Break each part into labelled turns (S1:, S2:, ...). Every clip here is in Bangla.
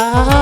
S1: Bye.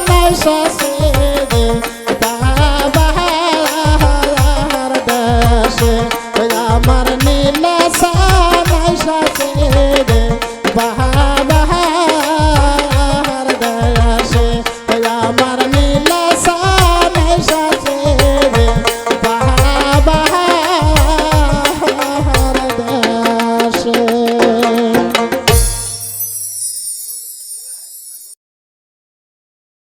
S1: নাই শেষ